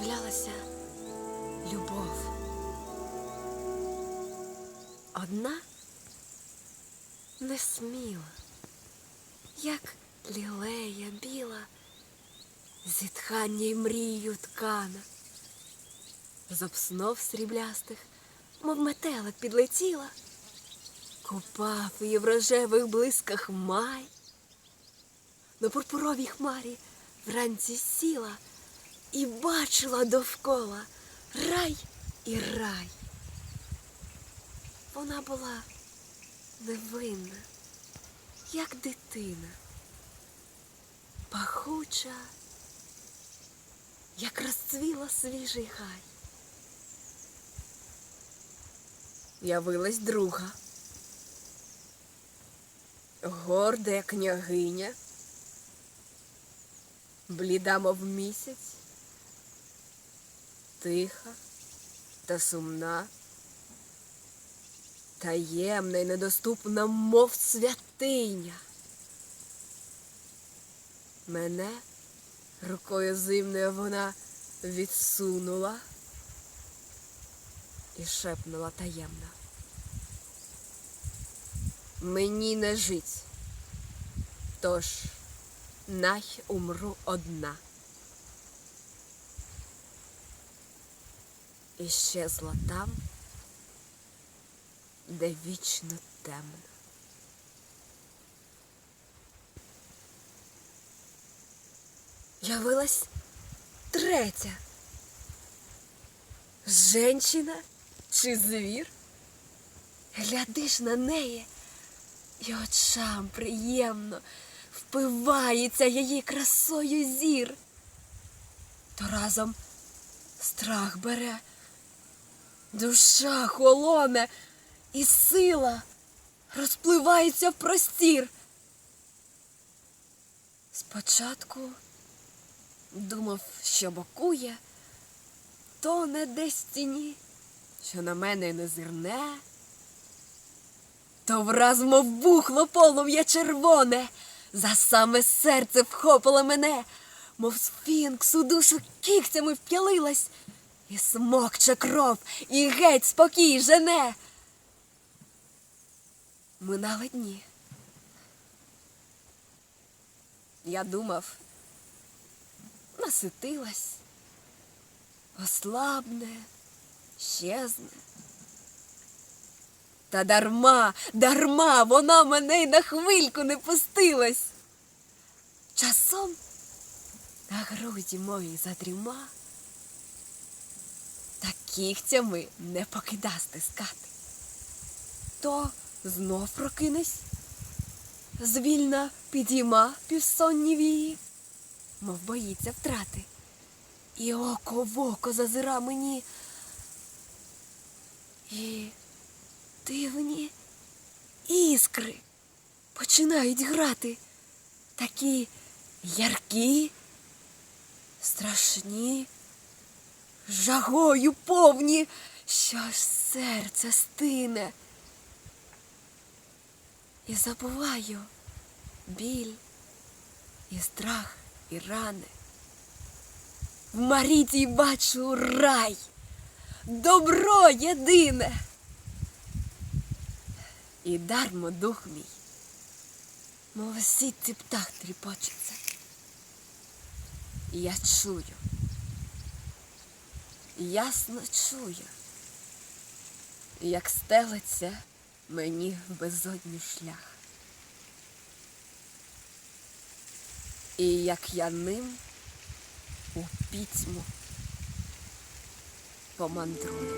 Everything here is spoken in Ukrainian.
Мені любов. Одна несміла, як лілея біла, зітхання й мрію ткана. З обснов сріблястих, мов метелик підлетіла, купав її в рожевих блисках май. На пурпуровій хмарі вранці сіла і бачила довкола рай і рай. Вона була невинна, як дитина, пахуча, як розцвіла свіжий гай. Явилась друга, горда княгиня, бліда, мов місяць, тиха та сумна, таємна й недоступна, мов святиня. Мене рукою зимною вона відсунула і шепнула таємно. Мені не жить, тож най умру одна. І там, де вічно темно. Явилась третя. Женщина чи звір? Глядиш на неї, і очам приємно впивається її красою зір. То разом страх бере, душа холоне, і сила розпливається в простір. Спочатку думав, що бокує, то не десь тіні, що на мене не зирне, то враз, мов бухло полум'я червоне, за саме серце вхопило мене, мов сфінкс у душу кігтями вп'ялилась, і смокче кров, і геть спокій жене. Минали дні. Я думав, наситилась, ослабне, щезне. Та дарма, дарма, вона мене й на хвильку не пустилась. Часом на груді мої задріма, кігтями не покида стискати. То знов прокинись, звільна підійма півсонні вії, мов боїться втрати. І око в око зазира мені. І дивні іскри починають грати. Такі яркі, страшні, жагою повні, що аж серце стине. І забуваю біль, і страх, і рани. В Маріті бачу рай, добро єдине. І дармо дух мій, мов сітці птах тріпочеться. Я чую, ясно чую, як стелиться мені безодню шлях. І як я ним у пітьму помандрую.